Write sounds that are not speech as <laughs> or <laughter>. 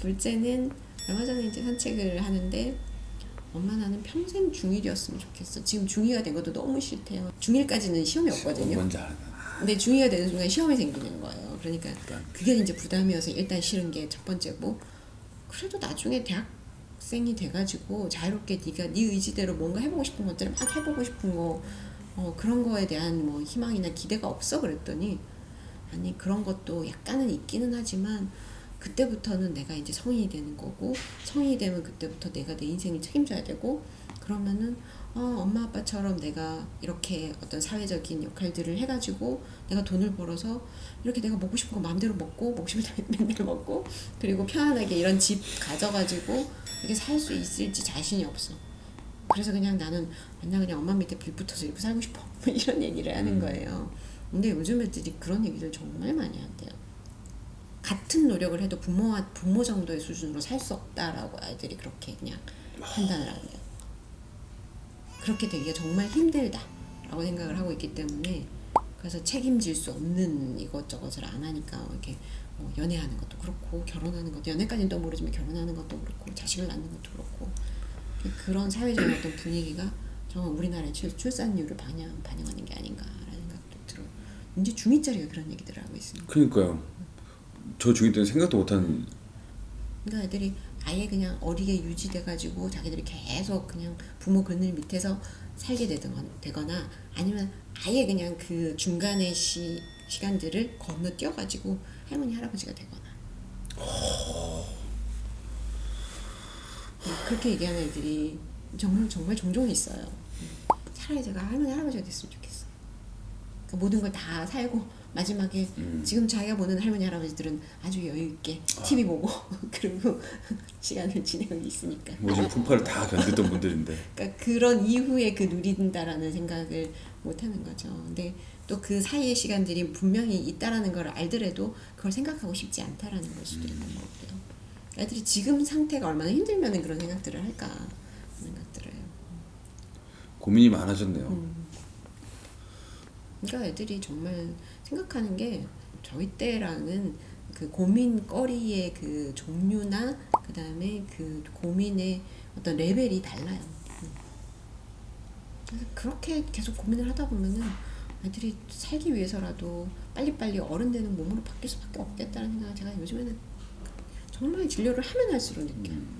둘째는 얼마 전에 이제 산책을 하는데 엄마 나는 평생 중1이었으면 좋겠어. 지금 중2가 된 것도 너무 싫대요. 중1까지는 시험이 없거든요. 뭔지 알아. 근데 중2가 되는 순간 시험이 생기는 거예요. 그러니까 그게 이제 부담이어서 일단 싫은 게 첫 번째고 그래도 나중에 대학생이 돼가지고 자유롭게 네가 네 의지대로 뭔가 해보고 싶은 것들을 막 해보고 싶은 거 어, 그런 거에 대한 뭐 희망이나 기대가 없어 그랬더니 아니 그런 것도 약간은 있기는 하지만 그때부터는 내가 이제 성인이 되는 거고 성인이 되면 그때부터 내가 내 인생을 책임져야 되고 그러면은 어, 엄마 아빠처럼 내가 이렇게 어떤 사회적인 역할들을 해가지고 내가 돈을 벌어서 이렇게 내가 먹고 싶은 거 마음대로 먹고 먹고 싶은 거 <laughs> 맨날 먹고 그리고 편안하게 이런 집 가져가지고 이렇게 살 수 있을지 자신이 없어. 그래서 그냥 나는 맨날 그냥 엄마 밑에 불 붙어서 이렇게 살고 싶어 뭐 <laughs> 이런 얘기를 하는 거예요. 근데 요즘 애들이 그런 얘기를 정말 많이 한대요. 같은 노력을 해도 부모와 부모 정도의 수준으로 살 수 없다라고 아이들이 그렇게 그냥 판단을 하네요. 그렇게 되기가 정말 힘들다라고 생각을 하고 있기 때문에 그래서 책임질 수 없는 이것저것을 안 하니까 이렇게 뭐 연애하는 것도 그렇고 결혼하는 것도 연애까지는 또 모르지만 결혼하는 것도 그렇고 자식을 낳는 것도 그렇고 그런 사회적인 어떤 분위기가 정말 우리나라의 출, 출산율을 반영, 반영하는 게 아닌가라는 생각도 들어요. 이제 중2짜리가 그런 얘기들을 하고 있습니다. 그러니까요. 저 중이 때는 생각도 못한 그러니까 애들이 아예 그냥 어리게 유지돼가지고 자기들이 계속 그냥 부모 그늘 밑에서 살게 되거나, 아니면 아예 그냥 그 중간의 시, 시간들을 건너뛰어가지고 할머니 할아버지가 되거나 음, 그렇게 얘기하는 애들이 정말 정말 종종 있어요. 차라리 제가 할머니 할아버지가 됐으면 좋겠어. 그 모든 걸 다 살고 마지막에 지금 자기가 보는 할머니 할아버지들은 아주 여유 있게 TV 보고 <laughs> 그리고 <laughs> 시간을 지내고 있으니까. 모든 풍파를 다 견뎠던 분들인데 <laughs> 그러니까 그런 이후에 그 누린다라는 생각을 못 하는 거죠. 근데 또 그 사이의 시간들이 분명히 있다라는 걸 알더라도 그걸 생각하고 싶지 않다라는 걸 수도 있는 거고요. 애들이 지금 상태가 얼마나 힘들면 그런 생각들을 할까 하는 생각들을. 고민이 많아졌네요. 음. 그러니까 애들이 정말 생각하는 게 저희 때랑은 그 고민거리의 그 종류나 그 다음에 그 고민의 어떤 레벨이 달라요. 음. 그래서 그렇게 계속 고민을 하다 보면은 애들이 살기 위해서라도 빨리빨리 어른 되는 몸으로 바뀔 수밖에 없겠다는 생각을 제가 요즘에는 정말 진료를 하면 할수록 느껴요.